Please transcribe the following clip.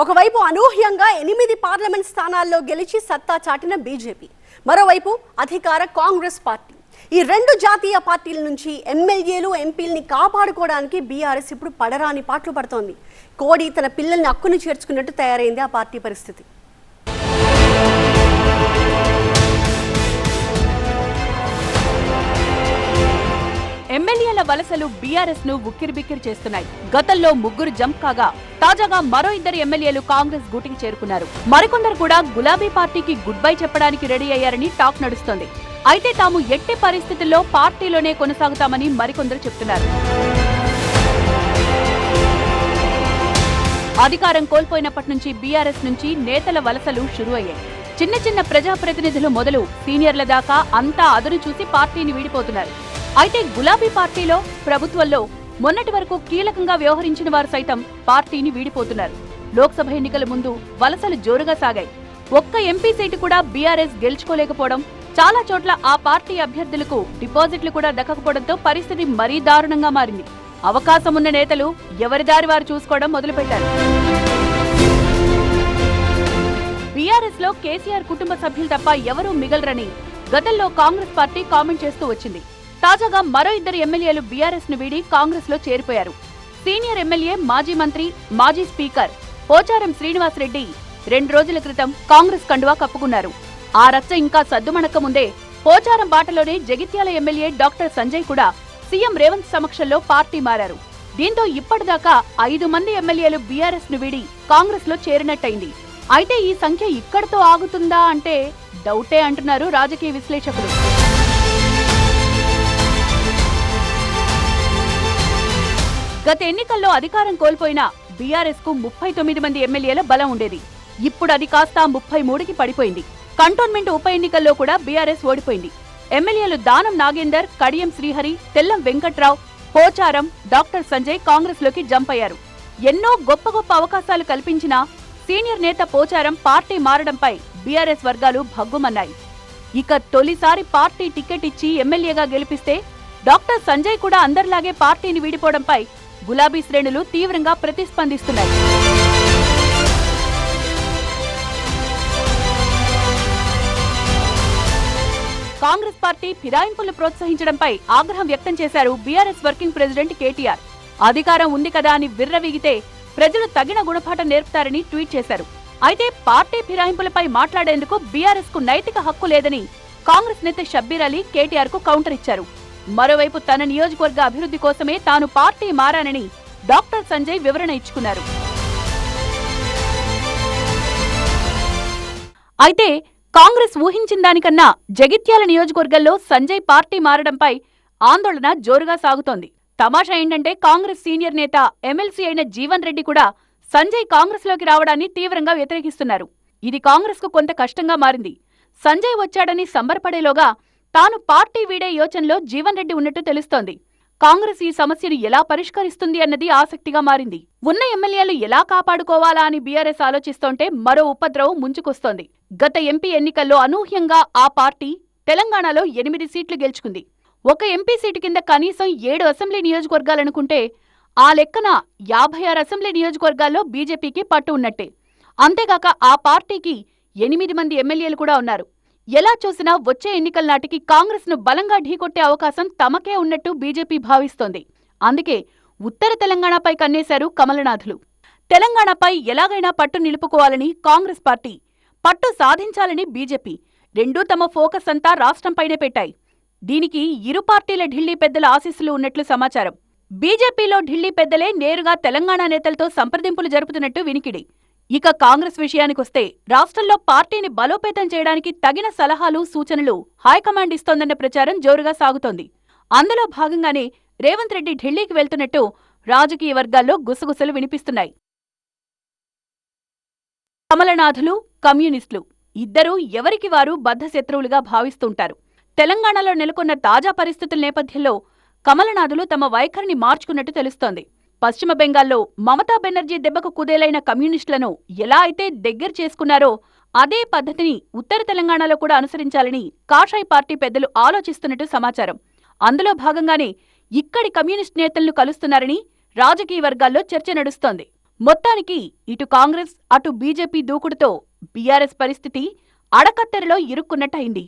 ఒకవైపు అనూహ్యంగా ఎనిమిది పార్లమెంట్ స్థానాల్లో గెలిచి సత్తా చాటిన బీజేపీ మరోవైపు అధికార కాంగ్రెస్ పార్టీ. ఈ రెండు జాతీయ పార్టీల నుంచి ఎమ్మెల్యేలు ఎంపీల్ని కాపాడుకోవడానికి బీఆర్ఎస్ ఇప్పుడు పడరాని పాటలు పడుతోంది. కోడి తన పిల్లల్ని అక్కుని చేర్చుకున్నట్టు తయారైంది ఆ పార్టీ పరిస్థితి. వలసలు బీఆర్ఎస్ను ఉక్కిరిబిక్కిరి చేస్తున్నాయి. గతంలో ముగ్గురు జంప్ కాగా తాజాగా మరో ఇద్దరు ఎమ్మెల్యేలు కాంగ్రెస్ గూటికి చేరుకున్నారు. మరికొందరు కూడా గులాబీ పార్టీకి గుడ్ బై చెప్పడానికి రెడీ అయ్యారని టాక్ నడుస్తోంది. అయితే తాము ఎట్టి పరిస్థితుల్లో పార్టీలోనే కొనసాగుతామని మరికొందరు చెప్తున్నారు. అధికారం కోల్పోయినప్పటి నుంచి బీఆర్ఎస్ నుంచి నేతల వలసలు షురు అయ్యాయి. చిన్న చిన్న ప్రజాప్రతినిధులు మొదలు సీనియర్ల దాకా అంతా అదును చూసి పార్టీని వీడిపోతున్నారు. అయితే గులాబీ పార్టీలో ప్రభుత్వంలో మొన్నటి వరకు కీలకంగా వ్యవహరించిన వారు సైతం పార్టీని వీడిపోతున్నారు. లోక్సభ ఎన్నికల ముందు వలసలు జోరుగా సాగాయి. ఒక్క ఎంపీ సీటు కూడా బీఆర్ఎస్ గెలుచుకోలేకపోవడం చాలా చోట్ల ఆ పార్టీ అభ్యర్థులకు డిపాజిట్లు కూడా దక్కకపోవడంతో పరిస్థితి మరీ దారుణంగా మారింది. అవకాశం ఉన్న నేతలు ఎవరి దారి వారు చూసుకోవడం మొదలుపెట్టారు. బీఆర్ఎస్లో కేసీఆర్ కుటుంబ సభ్యులు తప్ప ఎవరూ మిగలరని గతంలో కాంగ్రెస్ పార్టీ కామెంట్ చేస్తూ వచ్చింది. తాజాగా మరో ఇద్దరు ఎమ్మెల్యేలు బీఆర్ఎస్ను వీడి కాంగ్రెస్లో చేరిపోయారు. సీనియర్ ఎమ్మెల్యే మాజీ మంత్రి మాజీ స్పీకర్ పోచారం శ్రీనివాసరెడ్డి రెండు రోజుల క్రితం కాంగ్రెస్ కండువా కప్పుకున్నారు. ఆ రచ్చ ఇంకా సద్దుమణక ముందే పోచారం బాటలోనే జగిత్యాల ఎమ్మెల్యే డాక్టర్ సంజయ్ కూడా సీఎం రేవంత్ సమక్షంలో పార్టీ మారారు. దీంతో ఇప్పటిదాకా ఐదు మంది ఎమ్మెల్యేలు బీఆర్ఎస్ను వీడి కాంగ్రెస్లో చేరినట్టయింది. అయితే ఈ సంఖ్య ఇక్కడితో ఆగుతుందా అంటే డౌటే అంటున్నారు రాజకీయ విశ్లేషకులు. గత ఎన్నికల్లో అధికారం కోల్పోయిన బీఆర్ఎస్కు ముప్పై తొమ్మిది మంది ఎమ్మెల్యేల బలం ఉండేది. ఇప్పుడు అది కాస్త ముప్పై మూడుకి పడిపోయింది. కంటోన్మెంట్ ఉప ఎన్నికల్లో కూడా బీఆర్ఎస్ ఓడిపోయింది. ఎమ్మెల్యేలు దానం నాగేందర్ కడియం శ్రీహరి తెల్లం వెంకట్రావు పోచారం డాక్టర్ సంజయ్ కాంగ్రెస్లోకి జంప్ అయ్యారు. ఎన్నో గొప్ప గొప్ప అవకాశాలు కల్పించినా సీనియర్ నేత పోచారం పార్టీ మారడంపై బీఆర్ఎస్ వర్గాలు భగ్గుమన్నాయి. ఇక తొలిసారి పార్టీ టికెట్ ఇచ్చి ఎమ్మెల్యేగా గెలిపిస్తే డాక్టర్ సంజయ్ కూడా అందరిలాగే పార్టీని వీడిపోవడంపై గులాబీ శ్రేణులు తీవ్రంగా ప్రతిస్పందిస్తున్నాయి. కాంగ్రెస్ పార్టీ ఫిరాయింపులు ప్రోత్సహించడంపై ఆగ్రహం వ్యక్తం చేశారు బీఆర్ఎస్ వర్కింగ్ ప్రెసిడెంట్ కేటీఆర్. అధికారం ఉంది కదా అని విర్రవీగితే ప్రజలు తగిన గుణపాఠం నేర్పుతారని ట్వీట్ చేశారు. అయితే పార్టీ ఫిరాయింపులపై మాట్లాడేందుకు బీఆర్ఎస్కు నైతిక హక్కు లేదని కాంగ్రెస్ నేత షబ్బీర్ అలీ కేటీఆర్కు కౌంటర్ ఇచ్చారు. మరోవైపు తన నియోజకవర్గ అభివృద్ధి కోసమే తాను పార్టీ మారానని డాక్టర్ సంజయ్ వివరణ ఇచ్చుకున్నారు. అయితే కాంగ్రెస్ ఊహించిన దానికన్నా జగిత్యాల నియోజకవర్గంలో సంజయ్ పార్టీ మారడంపై ఆందోళన జోరుగా సాగుతోంది. తమాషా ఏంటంటే కాంగ్రెస్ సీనియర్ నేత ఎమ్మెల్సీ అయిన జీవన్ రెడ్డి కూడా సంజయ్ కాంగ్రెస్లోకి రావడాన్ని తీవ్రంగా వ్యతిరేకిస్తున్నారు. ఇది కాంగ్రెస్కు కొంత కష్టంగా మారింది. సంజయ్ వచ్చాడని సంబరపడేలోగా తాను పార్టీ వీడే యోచనలో జీవన్ రెడ్డి ఉన్నట్టు తెలుస్తోంది. కాంగ్రెస్ ఈ సమస్యను ఎలా పరిష్కరిస్తుంది అన్నది ఆసక్తిగా మారింది. ఉన్న ఎమ్మెల్యేలు ఎలా కాపాడుకోవాలా అని బీఆర్ఎస్ ఆలోచిస్తోంటే మరో ఉపద్రవం ముంచుకొస్తోంది. గత ఎంపీ ఎన్నికల్లో అనూహ్యంగా ఆ పార్టీ తెలంగాణలో ఎనిమిది సీట్లు గెలుచుకుంది. ఒక ఎంపీ సీటు కింద కనీసం ఏడు అసెంబ్లీ నియోజకవర్గాలనుకుంటే ఆ లెక్కన యాభై ఆరు అసెంబ్లీ నియోజకవర్గాల్లో బీజేపీకి పట్టు ఉన్నట్టే. అంతేగాక ఆ పార్టీకి ఎనిమిది మంది ఎమ్మెల్యేలు కూడా ఉన్నారు. ఎలా చూసినా వచ్చే ఎన్నికల నాటికి కాంగ్రెస్ను బలంగా ఢీకొట్టే అవకాశం తమకే ఉన్నట్టు బీజేపీ భావిస్తోంది. అందుకే ఉత్తర తెలంగాణపై కన్నేశారు కమలనాథులు. తెలంగాణపై ఎలాగైనా పట్టు నిలుపుకోవాలని కాంగ్రెస్ పార్టీ పట్టు సాధించాలని బీజేపీ రెండూ తమ ఫోకస్ అంతా రాష్ట్రంపైనే పెట్టాయి. దీనికి ఇరు పార్టీల ఢిల్లీ పెద్దల ఆశీస్సులు ఉన్నట్లు సమాచారం. బీజేపీలో ఢిల్లీ పెద్దలే నేరుగా తెలంగాణ నేతలతో సంప్రదింపులు జరుపుతున్నట్టు వినికిడి. ఇక కాంగ్రెస్ విషయానికొస్తే రాష్ట్రంలో పార్టీని బలోపేతం చేయడానికి తగిన సలహాలు సూచనలు హైకమాండ్ ఇస్తోందన్న ప్రచారం జోరుగా సాగుతోంది. అందులో భాగంగానే రేవంత్ రెడ్డి ఢిల్లీకి వెళ్తున్నట్టు రాజకీయ వర్గాల్లో గుసగుసలు వినిపిస్తున్నాయి. కమలనాథులు కమ్యూనిస్టులు ఇద్దరూ ఎవరికి వారు బద్ధశత్రువులుగా భావిస్తుంటారు. తెలంగాణలో నెలకొన్న తాజా పరిస్థితుల నేపథ్యంలో కమలనాథులు తమ వైఖరిని మార్చుకున్నట్టు తెలుస్తోంది. పశ్చిమ బెంగాల్లో మమతా బెనర్జీ దెబ్బకు కుదేలైన కమ్యూనిస్టులను ఎలా అయితే దగ్గర చేసుకున్నారో అదే పద్ధతిని ఉత్తర తెలంగాణలో కూడా అనుసరించాలని కాషాయ్ పార్టీ పెద్దలు ఆలోచిస్తున్నట్టు సమాచారం. అందులో భాగంగానే ఇక్కడి కమ్యూనిస్ట్ నేతలను కలుస్తున్నారని రాజకీయ వర్గాల్లో చర్చ నడుస్తోంది. మొత్తానికి ఇటు కాంగ్రెస్ అటు బీజేపీ దూకుడుతో బీఆర్ఎస్ పరిస్థితి అడకత్తెరలో ఇరుక్కున్నట్టయింది.